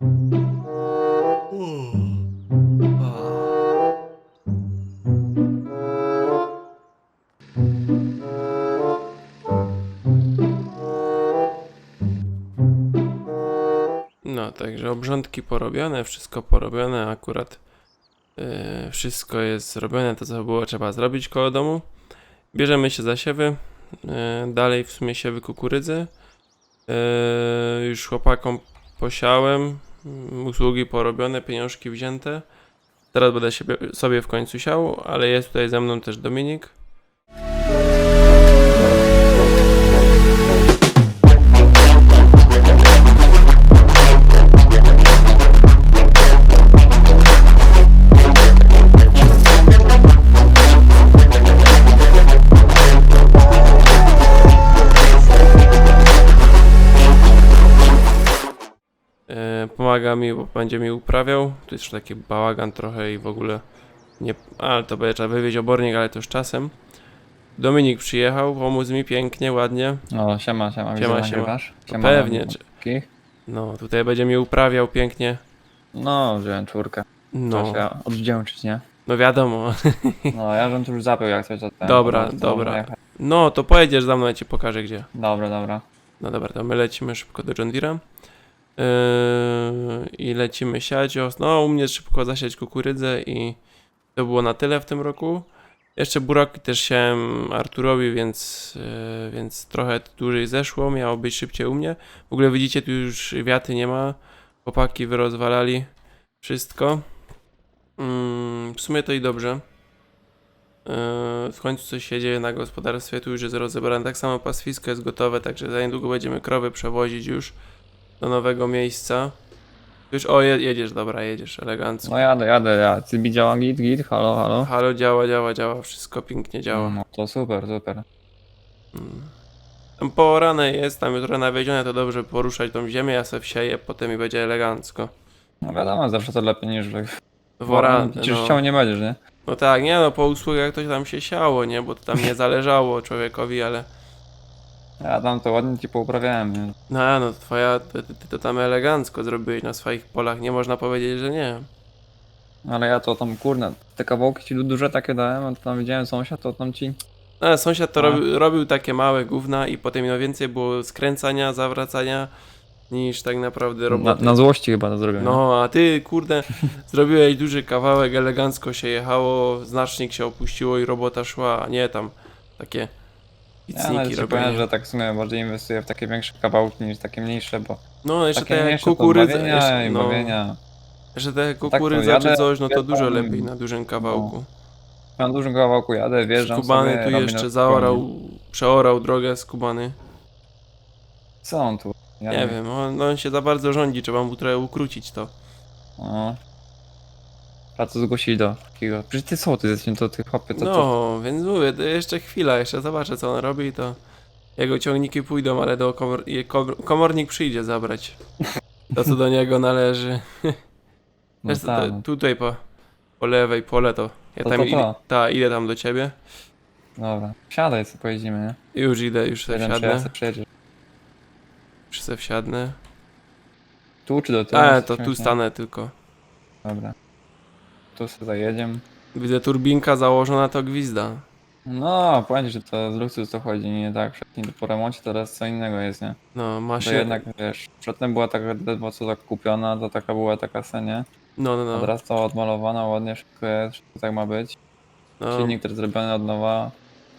No, także obrządki porobione, wszystko porobione, akurat yy, wszystko jest zrobione, to co było trzeba zrobić koło domu. Bierzemy się za siewy, yy, dalej w sumie siewy kukurydzy. Yy, już chłopakom posiałem, usługi porobione, pieniążki wzięte. Teraz będę sobie w końcu siał, ale jest tutaj ze mną też Dominik. Pomaga mi, bo będzie mi uprawiał. Tu jest już taki bałagan trochę i w ogóle nie. Ale to będzie trzeba wywieźć obornik, ale to już czasem. Dominik przyjechał, pomógł mi pięknie, ładnie. O, siema, siema, widzę, Siema, że siema. To Siema, pewnie, czy-. No, tutaj będzie mi uprawiał pięknie. No, wziąłem czwórkę. No, się odwdzięczyć, nie? no wiadomo. No, ja bym tu już zapiął jak coś od. Dobra, to dobra. No, to pojedziesz za mną, ja ci pokażę gdzie. Dobra, dobra. No dobra, to my lecimy szybko do John Deere'a. Yy, I lecimy siać. No, u mnie szybko zasiać kukurydzę i to było na tyle w tym roku. Jeszcze buraki też siałem Arturowi, więc, yy, więc trochę dłużej zeszło. Miało być szybciej u mnie. W ogóle widzicie, tu już wiaty nie ma. Chłopaki wyrozwalali wszystko. Mm, w sumie to i dobrze. Yy, w końcu coś się dzieje na gospodarstwie, tu już jest rozebrane. Tak samo pastwisko jest gotowe, także za niedługo będziemy krowy przewozić już do nowego miejsca. Już, o, je, jedziesz, dobra, jedziesz, elegancko. No jadę, jadę, ja. Ty działa git, git, halo, halo. Halo, działa, działa, działa, wszystko pięknie działa. No, to super, super. Tam poorane jest, tam jutro nawiezione, to dobrze poruszać tą ziemię, ja se wsieję, potem i będzie elegancko. No wiadomo, zawsze to lepiej niż że Wora, Przecież no, chciał nie będziesz, nie? no tak, nie no, po usługach to tam się siało, nie, bo to tam nie zależało człowiekowi, ale... Ja tam to ładnie ci pouprawiałem, nie? No, no, twoja, ty, ty, ty to tam elegancko zrobiłeś na swoich polach, nie można powiedzieć, że nie. Ale ja to tam, kurna, te kawałki ci duże takie dałem, a to tam widziałem sąsiad, to tam ci... No, ale sąsiad to A. robił, robił takie małe gówna i potem no więcej było skręcania, zawracania niż tak naprawdę Na, roboty. na złości chyba to zrobiłem. nie? No, a ty, kurde, zrobiłeś duży kawałek, elegancko się jechało, znacznik się opuściło i robota szła, a nie tam takie Ja nawet ci powiem, że tak w sumie bardziej inwestuję w takie większe kawałki niż takie mniejsze, bo No, jeszcze takie te mniejsze to kukurydze, bawienia jeszcze, i no, bawienia. jeszcze te to kukurydza czy jadę, coś, no to dużo tam- lepiej na dużym kawałku. Na dużym kawałku jadę, wjeżdżam Skubany sobie, tu robię jeszcze zaorał, przeorał drogę Skubany. Co on tu? Ja Nie wiem, on, on się za bardzo rządzi, trzeba mu trochę ukrócić to. No. A co zgłosili do takiego? Przecież ty co, ty jesteś to ty chłopie, to? No, więc mówię, to jeszcze chwila, jeszcze zobaczę co on robi, to jego ciągniki pójdą, ale do komor komor komornik przyjdzie zabrać to, co do niego należy. No Wiesz tak. to, tutaj po, po lewej pole to ja To tam to idę, to. ta, idę tam do ciebie. Dobra. Siadaj, co pojedziemy, nie? Już idę, już sobie wsiadnę, już sobie wsiadnę. Tu czy do tyłu? A, to Jesteśmy, tu stanę tylko. Dobra. Tu sobie zajedziemy. Widzę turbinka założona, to gwizda. No, powiem, że to z luksus to chodzi, nie tak. Wcześniej po remoncie teraz co innego jest, nie? No, ma To się... jednak, wiesz, przedtem była taka ledwo co tak kupiona, to taka była taka senie. No, no, no. teraz to odmalowana, ładnie, wszystko jest, wszystko tak ma być. no Silnik też zrobiony od nowa.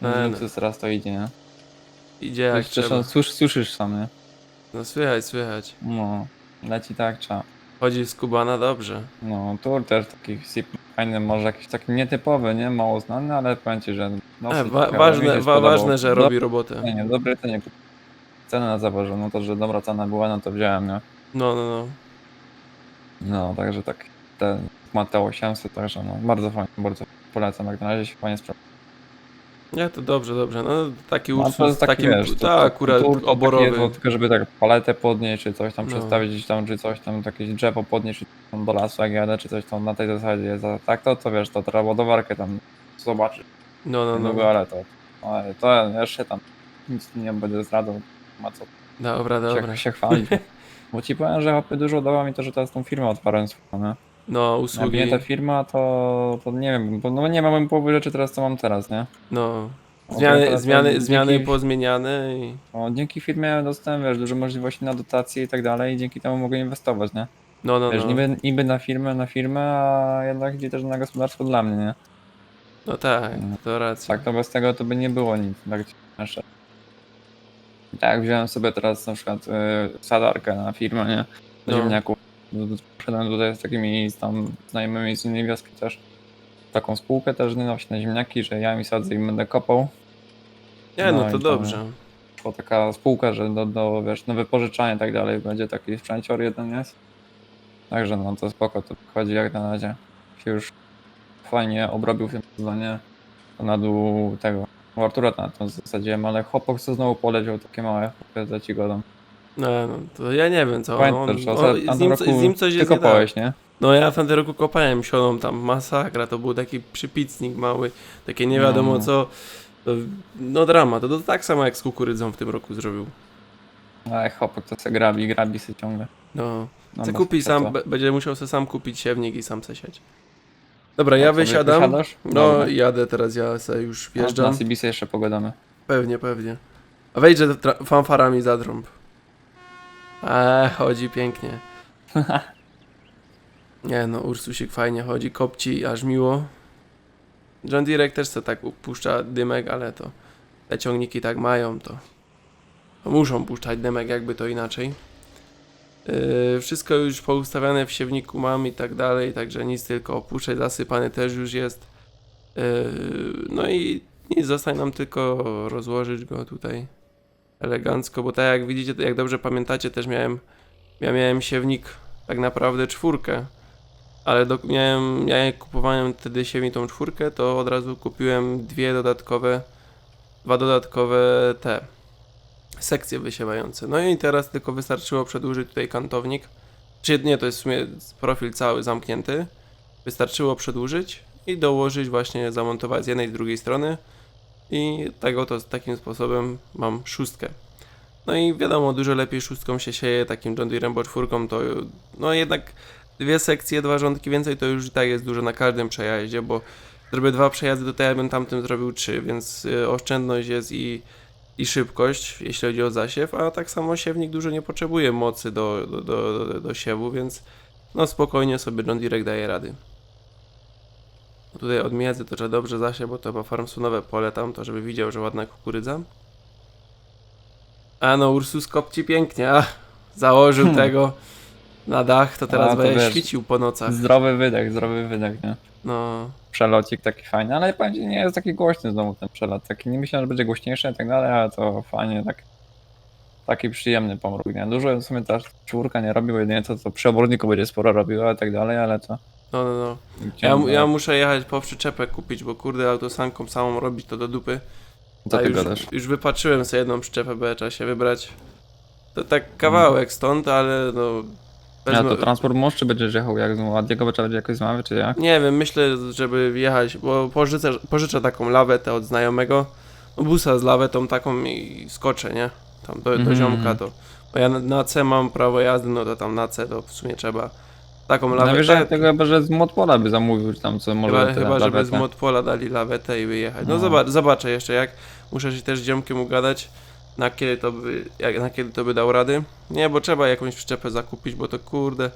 No, Z no. luksus teraz to idzie, nie? idzie jak Zresztą trzeba. słysz, słyszysz sam, nie? No, słychać, słychać. No, leci tak trzeba. Chodzi Skubana dobrze. No, tur też taki sip fajny, może jakiś taki nietypowy, nie? Mało znany, ale powiem ci, że E, dosyć wa ważne, wa ważne, że Dobre robi robotę. cenie, dobre cenie. Cenę na zaborze, no to, że dobra cena była, no to wziąłem, nie? No, no, no. No, także tak, ten ma T800, także no, bardzo fajnie, bardzo polecam, jak na razie się fajnie sprawdza. Nie, to dobrze, dobrze. No, taki No, to jest taki, takim, wiesz, to, tak, to, akurat to taki oborowy. jest, bo tylko żeby tak paletę podnieść, czy coś tam No. przestawić gdzieś tam, czy coś tam, jakieś drzewo podnieść, czy tam do lasu jak jadę, czy coś tam na tej zasadzie jest, a tak to, to wiesz, to trzeba ładowarkę tam zobaczyć. No, no, No, no. ale to, ale to jeszcze tam nic nie będę zdradzał, ma co Dobra, dobra. się, się chwalić. Bo ci powiem, że dużo dało mi to, że teraz tą firmę otwarłem swoją? No, usługi. nie ta firma, to, to nie wiem, bo no nie mam połowy rzeczy teraz, co mam teraz, nie? No. Zmiany, teraz zmiany, dzięki- zmiany pozmieniane i. O, dzięki firmie dostałem, wiesz, dużo możliwości na dotacje i tak dalej i dzięki temu mogę inwestować, nie? No, no, Wiesz, no. niby, niby na firmę, na firmę, a jednak idzie też na gospodarstwo dla mnie, nie? No tak, No. to racja. Tak, to bez tego to by nie było nic, tak szczerze. Tak, wziąłem sobie teraz na przykład y, sadarkę na firmę, nie? Do No. ziemniaków. Poszedłem tutaj z takimi tam znajomymi z innej wioski też. Taką spółkę też no, właśnie na ziemniaki, że ja mi sadzę i będę kopał. Nie, no no to dobrze. Bo taka spółka, że do, do wiesz, na wypożyczanie i tak dalej będzie taki sprzęcior jeden jest. Także no to spoko, to chodzi jak na razie. Się już fajnie obrobił w tym sezonie. To na dół tego Artura na to zasadziłem, ale chłopak co znowu poleciał takie małe, chłopie ci godą. No, no, to ja nie wiem co. On, Pamiętasz, że on, o, z, nim, z nim coś ty jest nie tak. kopałeś, nie? No ja w tamtym roku kopałem sioną tam, masakra, to był taki przypicnik mały, takie nie wiadomo No. co. No drama, to, to tak samo jak z kukurydzą w tym roku zrobił. Ale chłopak to se grabi, grabi se ciągle. No, No, Chce bo kupić to sam, będzie musiał sobie sam kupić siewnik i sam se sieć. Dobra, ja wysiadam. wysiadasz? No, Dobra. jadę teraz, ja sobie już Na wjeżdżam. CBC jeszcze pogadamy. Pewnie, pewnie. A wejdź, że fanfarami zadrąb. Eee, chodzi pięknie. Nie no, Ursusik fajnie chodzi, kopci aż miło. John Deere też se tak puszcza dymek, ale to te ciągniki tak mają, to, to muszą puszczać dymek, jakby to inaczej. Yy, wszystko już poustawiane w siewniku mam i tak dalej, także nic tylko opuszczać, zasypany też już jest. Yy, no i nic, zostaje nam tylko rozłożyć go tutaj elegancko, bo tak jak widzicie, jak dobrze pamiętacie, też miałem, ja miałem siewnik tak naprawdę czwórkę, ale do, miałem, ja jak kupowałem wtedy siewnik tą czwórkę, to od razu kupiłem dwie dodatkowe, dwa dodatkowe te sekcje wysiewające. No i teraz tylko wystarczyło przedłużyć tutaj kantownik, czy nie, to jest w sumie profil cały zamknięty, wystarczyło przedłużyć i dołożyć właśnie, zamontować z jednej i z drugiej strony i tego to takim sposobem mam szóstkę. No i wiadomo, dużo lepiej szóstką się sieje, takim John Deere bo czwórką to no jednak dwie sekcje, dwa rządki więcej to już i tak jest dużo na każdym przejaździe, bo zrobię dwa przejazdy, to tak ja bym tamtym zrobił trzy, więc y, oszczędność jest i, i szybkość, jeśli chodzi o zasiew, a tak samo siewnik dużo nie potrzebuje mocy do, do, do, do, do siewu, więc no spokojnie sobie John Deere daje rady. Tutaj od miedzy to trzeba dobrze zasiew, bo to chyba farmsunowe pole tam, to żeby widział, że ładna kukurydza. A no, Ursus kopci pięknie, a założył Hmm. tego na dach, to teraz A, to będzie wiesz. świecił po nocach. Zdrowy wydech, zdrowy wydech, nie? No, Przelocik taki fajny, ale powiem ci, nie jest taki głośny znowu ten przelot. Taki nie myślałem, że będzie głośniejszy i tak dalej, ale to fajnie, tak. Taki przyjemny pomruk, nie? Dużo w sumie ta czwórka nie robił, jedynie to, to przy oborniku będzie sporo robiła i tak dalej, ale to... no, no, no. Ja, ja muszę jechać po przyczepę kupić, bo kurde autosanką samą robić to do dupy. Co A ty już, gadasz? już wypatrzyłem sobie jedną przyczepę, bo trzeba się wybrać. To tak kawałek stąd, ale no... Ja wezmę- to transport mąż, czy będziesz jechał jak z Adiego, trzeba będzie jakoś zmawiać, czy jak? Nie wiem, myślę, żeby jechać, bo pożyczę, pożyczę taką lawetę od znajomego, busa z lawetą taką i skoczę, nie? Tam do, do Mhm. ziomka to. Bo ja na, na C mam prawo jazdy, no to tam na C to w sumie trzeba taką lawetę. ja tego chyba, że z Motpola by zamówił, czy tam co może Chyba, chyba żeby z. Motpola dali lawetę i wyjechać. No, No. zobacz, zobaczę jeszcze jak. Muszę się też z ziomkiem ugadać, na kiedy to by, jak, na kiedy to by dał rady. Nie, bo trzeba jakąś przyczepę zakupić, bo to kurde,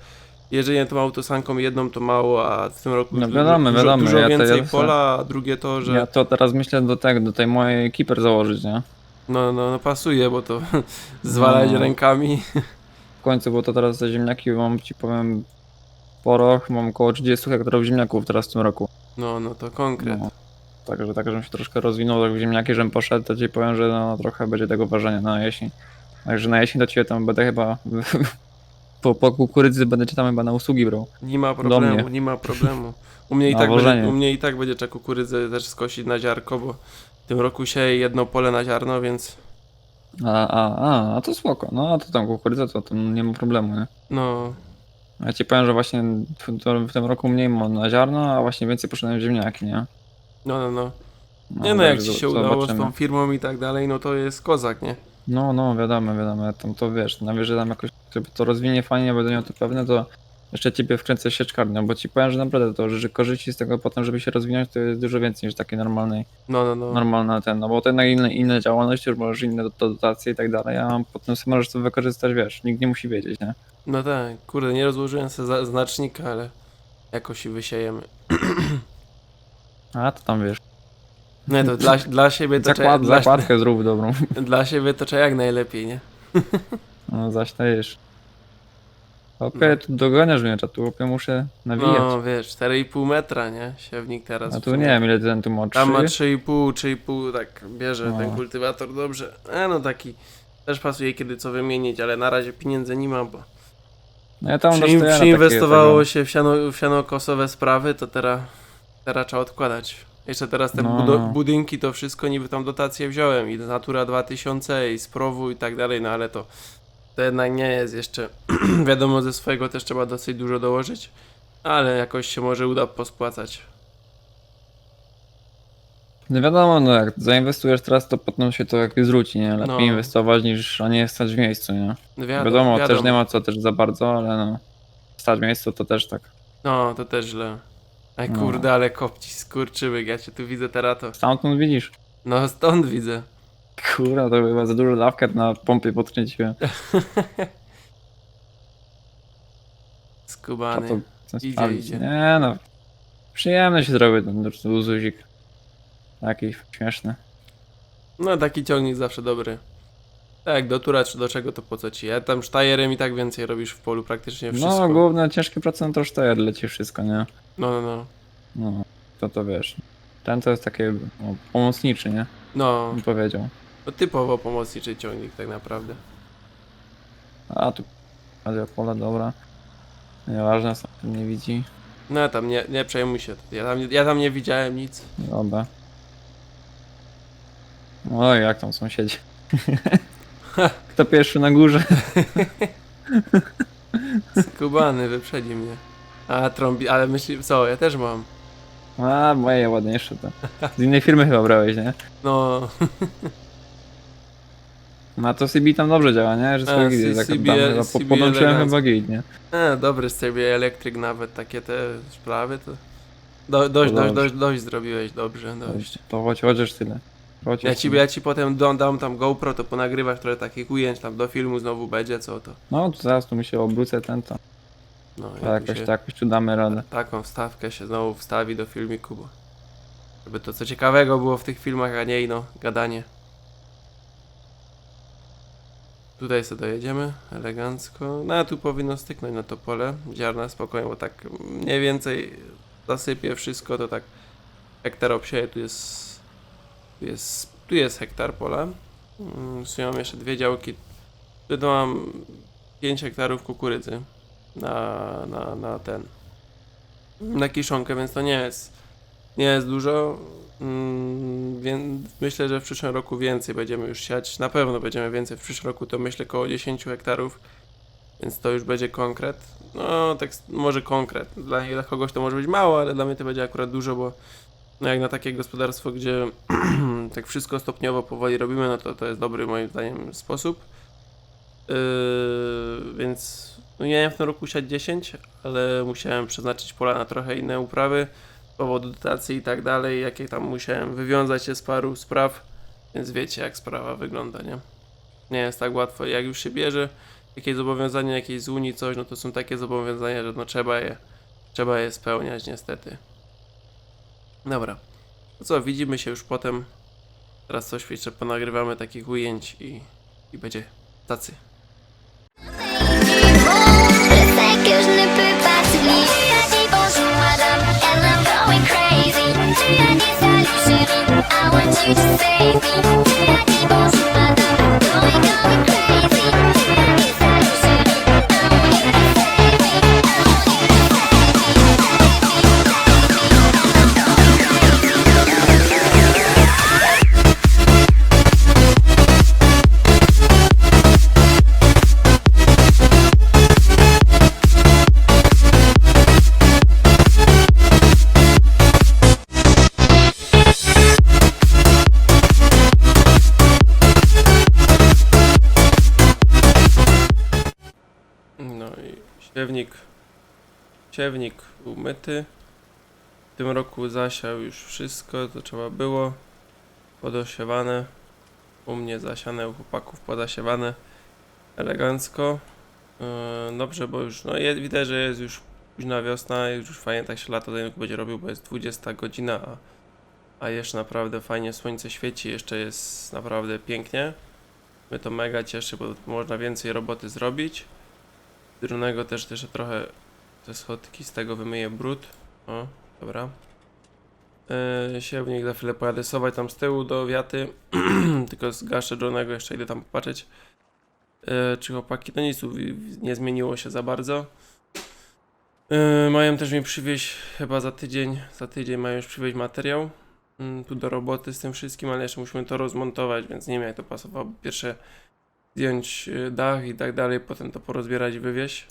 jeżeli tą autosanką jedną to mało, a w tym roku No wiadomo, dużo, wiadomo, dużo ja to- więcej ja to- pola, a drugie to, że Ja to teraz myślę do tego, do tej mojej keeper założyć, nie? no, no, no pasuje, bo to zwalać No. rękami. W końcu, bo to teraz te ziemniaki mam ci powiem sporo, mam około 30 hektarów ziemniaków teraz w tym roku. No, no to konkret. No. Także tak, żebym się troszkę rozwinął tak w ziemniaki, żebym poszedł, to ci powiem, że no, trochę będzie tego ważenia na jesień. Także na jesień do ciebie tam będę chyba po, po kukurydzy będę cię tam chyba na usługi brał. Nie ma problemu, nie ma problemu. U mnie i tak będzie, u mnie i tak będzie trzeba kukurydzę też skosić na ziarko, bo w tym roku sieje jedno pole na ziarno, więc A, a, a, a to spoko. No a to tam kukurydza to, to nie ma problemu, nie? no, Ja ci powiem, że właśnie w, to, w tym roku mniej mam na ziarno, a właśnie więcej poszedłem w ziemniaki, nie? no, no, no. No, Nie no, jak także ci się udało z zobaczymy. tą firmą i tak dalej, no to jest kozak, nie? No, no, wiadomo, wiadomo, tam to wiesz, najwyżej tam jakoś, żeby to rozwinie fajnie, będę miał to pewne, to jeszcze ciebie wkręcę sieczkarnią, bo ci powiem, że naprawdę to, że korzyści z tego potem, żeby się rozwinąć, to jest dużo więcej niż takiej normalnej, No, no, no. normalna ten, no bo to jednak inne, inne działalności, już możesz inne dot- dotacje i tak dalej, a potem sobie możesz to wykorzystać, wiesz, nikt nie musi wiedzieć, nie? No tak, kurde, nie rozłożyłem sobie znacznika, ale jakoś i wysiejemy. A, to tam wiesz, Nie, to dla, dla siebie to trzeba, zakład, dla, zakładkę zrób dobrą, dla siebie to trzeba jak najlepiej, nie? no zaś dajesz. Okej, tu doganiasz mnie, a tu opie muszę nawijać. No, wiesz, 4,5 metra, nie? Siewnik teraz. a tu nie wiem ile ten tu ma, Tam ma 3? 3,5, 3,5, tak bierze No. ten kultywator dobrze. E, no taki też pasuje kiedy co wymienić, ale na razie pieniędzy nie mam, bo No ja tam przy, przyinwestowało takiego- się w, siano, w sianokosowe sprawy, to teraz, teraz trzeba odkładać. Jeszcze teraz te No, no. budynki, to wszystko niby tam dotacje wziąłem i Natura 2000 i z Prowu i tak dalej, no ale to, to jednak nie jest jeszcze, wiadomo ze swojego też trzeba dosyć dużo dołożyć, ale jakoś się może uda pospłacać. No wiadomo, no jak zainwestujesz teraz, to potem się to jakby zwróci, nie? Lepiej No. inwestować niż, a nie stać w miejscu, nie? No Wiadomo, też nie ma co też za bardzo, ale no. Stać w miejscu to też tak. No, to też źle. Ej No. kurde, ale kopci skurczybyk, ja cię tu widzę teraz to. Stamtąd widzisz. No stąd widzę. Kurwa, to chyba za dużo dawkę na pompie podkręciłem. A Skubany. to Idzie, idzie. Nie no. Przyjemny się zrobi ten uzuzik. Jakiś śmieszny. No taki ciągnik zawsze dobry. Tak, do tura czy do czego to po co ci? Ja tam sztajerem i tak więcej robisz w polu praktycznie wszystko. No główne ciężkie procent to sztajer leci wszystko, nie? No, no, no. No, to to wiesz. Ten to jest takie no, pomocniczy, nie? No, Bym powiedział. no typowo pomocniczy ciągnik tak naprawdę. A tu radio pole, dobra. Nieważne, co tym nie widzi. No tam nie, nie przejmuj się. Ja tam, ja tam nie widziałem nic. Dobra. Oj, jak tam sąsiedzi. Kto pierwszy na górze? Skubany, wyprzedzi mnie. A trąbi, ale myśli, co, ja też mam. A, moje ładniejsze to. Z innej firmy chyba brałeś, nie? No, No to CB tam dobrze działa, nie? Że A, sobie git, tak CB tam chyba po, CB podłączyłem elegancko. chyba git, nie? e, dobry z ciebie elektryk nawet, takie te sprawy to... Do, dość, dość, dobrze. dość, dość zrobiłeś, dobrze, dość. To choć, chociaż tyle. Chociaż Ja ci, ja ci potem dam, dam tam GoPro, to ponagrywasz trochę takich ujęć, tam do filmu znowu będzie, co to. No to zaraz tu mi się obrócę ten to. No, To jakoś, się to jakoś tu damy radę. taką wstawkę się znowu wstawi do filmiku, bo żeby to co ciekawego było w tych filmach, a nie ino gadanie. Tutaj sobie dojedziemy elegancko. No a tu powinno styknąć na to pole. Ziarna spokojnie, bo tak mniej więcej zasypie wszystko, to tak hektar obsieje, tu jest tu jest, tu jest hektar pola. Mm, W sumie mam jeszcze dwie działki. Tu mam 5 hektarów kukurydzy na, na, na ten na kiszonkę, więc to nie jest nie jest dużo. Mm, więc myślę, że w przyszłym roku więcej będziemy już siać. Na pewno będziemy więcej w przyszłym roku, to myślę około 10 hektarów. Więc to już będzie konkret. No, tak może konkret. Dla, dla kogoś to może być mało, ale dla mnie to będzie akurat dużo, bo no jak na takie gospodarstwo, gdzie tak wszystko stopniowo, powoli robimy, no to to jest dobry moim zdaniem sposób. Yy, więc no miałem w tym roku siać 10, ale musiałem przeznaczyć pola na trochę inne uprawy z powodu dotacji i tak dalej, jakie tam musiałem wywiązać się z paru spraw, więc wiecie jak sprawa wygląda, nie? Nie jest tak łatwo, jak już się bierze jakieś zobowiązanie jakieś z Unii, coś, no to są takie zobowiązania, że no trzeba je, trzeba je spełniać niestety. Dobra, to co, widzimy się już potem, teraz coś jeszcze ponagrywamy takich ujęć i, i będzie tacy. I want you to save me. Siewnik umyty. W tym roku zasiał już wszystko, co trzeba było. Podosiewane. U mnie zasiane, u chłopaków podasiewane. Elegancko. Yy, dobrze, bo już, no widać, że jest już późna wiosna, już już fajnie tak się lato zajęku będzie robił, bo jest 20 godzina, a, a jeszcze naprawdę fajnie słońce świeci, jeszcze jest naprawdę pięknie. Mnie to mega cieszy, bo można więcej roboty zrobić. Z Drugiego też jeszcze trochę te schodki z tego wymyję brud. O, dobra. Yy, siewnik za chwilę pojadę tam z tyłu do wiaty. Tylko zgaszę Johnego, jeszcze idę tam popatrzeć. Yy, czy chłopaki, no nic nie zmieniło się za bardzo. Yy, mają też mi przywieźć chyba za tydzień, za tydzień mają już przywieźć materiał mm, tu do roboty z tym wszystkim, ale jeszcze musimy to rozmontować, więc nie wiem jak to pasowało. Pierwsze zdjąć dach i tak dalej, potem to porozbierać i wywieźć.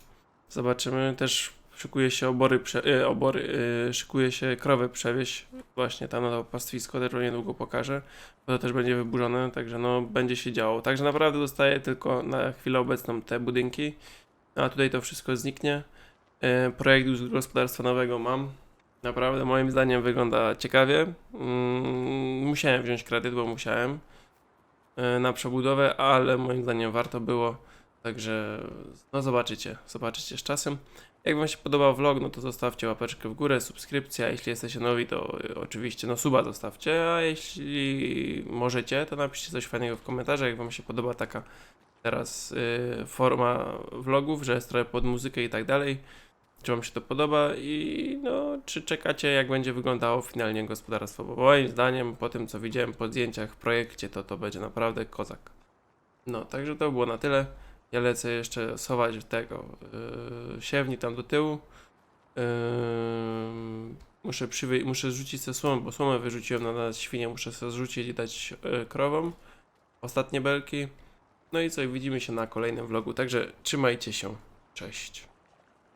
Zobaczymy. Też szykuje się obory, prze, y, obory y, szykuje się krowy przewieźć właśnie tam na to pastwisko, też niedługo pokażę, bo to też będzie wyburzone, także no będzie się działo. Także naprawdę dostaję tylko na chwilę obecną te budynki, a tutaj to wszystko zniknie. Y, projekt już gospodarstwa nowego mam. Naprawdę moim zdaniem wygląda ciekawie. Mm, musiałem wziąć kredyt, bo musiałem e, na przebudowę, ale moim zdaniem warto było. Także no zobaczycie, zobaczycie z czasem. Jak wam się podobał vlog, no to zostawcie łapeczkę w górę, subskrypcja, jeśli jesteście nowi, to y, oczywiście no suba zostawcie, a jeśli możecie, to napiszcie coś fajnego w komentarzach, jak wam się podoba taka teraz y, forma vlogów, że jest trochę pod muzykę i tak dalej. Czy wam się to podoba i no, czy czekacie jak będzie wyglądało finalnie gospodarstwo, bo moim zdaniem po tym co widziałem po zdjęciach w projekcie, to to będzie naprawdę kozak. No, także to było na tyle. Ja lecę jeszcze sować tego yy, siewni tam do tyłu. Yy, muszę, przywie- muszę zrzucić tę słomę, bo słomę wyrzuciłem na, na świnie, muszę sobie zrzucić i dać yy, krowom. Ostatnie belki. No i co, widzimy się na kolejnym vlogu, także trzymajcie się. Cześć.